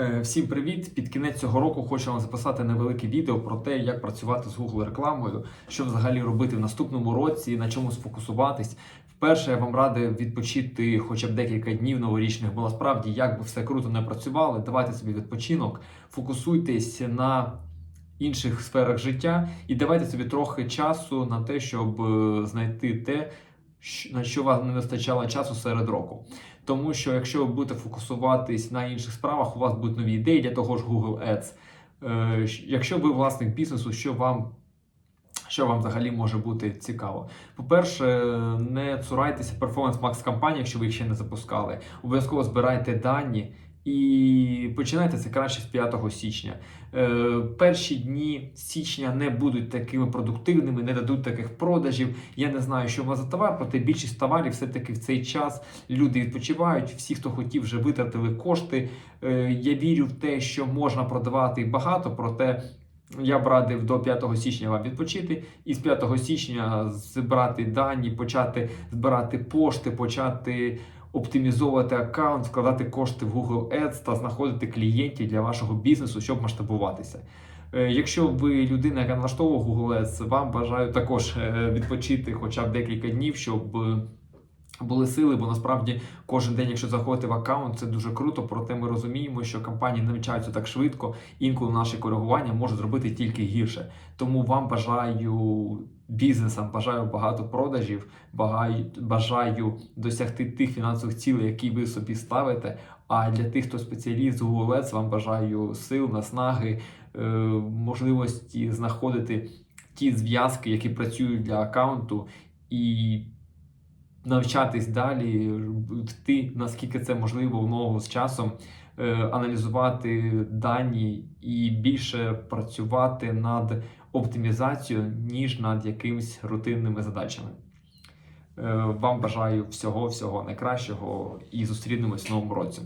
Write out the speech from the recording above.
Е, Всім привіт! Під кінець цього року хочу вам записати невелике відео про те, як працювати з Google рекламою, що взагалі робити в наступному році, на чому сфокусуватись. Вперше я вам радив відпочити хоча б декілька днів новорічних, бо насправді, як би все круто не працювали, давайте собі відпочинок, фокусуйтесь на інших сферах життя і давайте собі трохи часу на те, щоб е, знайти те, на що вам не вистачало часу серед року. Тому що якщо ви будете фокусуватись на інших справах, у вас будуть нові ідеї для того ж Google Ads. Е, Якщо ви власник бізнесу, що вам, що вам взагалі може бути цікаво? По-перше, не цурайтеся перформанс Max кампанії, якщо ви їх ще не запускали. Обов'язково збирайте дані. І починайте це краще з 5 січня. Е, перші дні січня не будуть такими продуктивними, не дадуть таких продажів. Я не знаю, що у вас за товар, проте більшість товарів все-таки в цей час люди відпочивають. Всі, хто хотів, вже витратили кошти. Е, я вірю в те, що можна продавати багато, проте. Я б радив до 5 січня вам відпочити і з 5 січня збирати дані, почати збирати пошти, почати оптимізовувати аккаунт, вкладати кошти в Google Ads та знаходити клієнтів для вашого бізнесу, щоб масштабуватися. Е, Якщо ви людина, яка налаштовує Google Ads, вам бажаю також е, відпочити хоча б декілька днів, щоб е, були сили, бо насправді кожен день, якщо заходити в аккаунт, це дуже круто. Проте ми розуміємо, що компанії не навчаються так швидко. Інколи наші коригування можуть зробити тільки гірше. Тому вам бажаю бізнесам, бажаю багато продажів, бажаю, досягти тих фінансових цілей, які ви собі ставите. А для тих, хто спеціаліст Google Ads, вам бажаю сил, наснаги, е, можливості знаходити ті зв'язки, які працюють для аккаунту, і навчатись далі, йти, наскільки це можливо в ногу з часом, е, аналізувати дані і більше працювати над оптимізацією, ніж над якимись рутинними задачами. Е, Вам бажаю всього, всього найкращого і зустрінемось в новому році.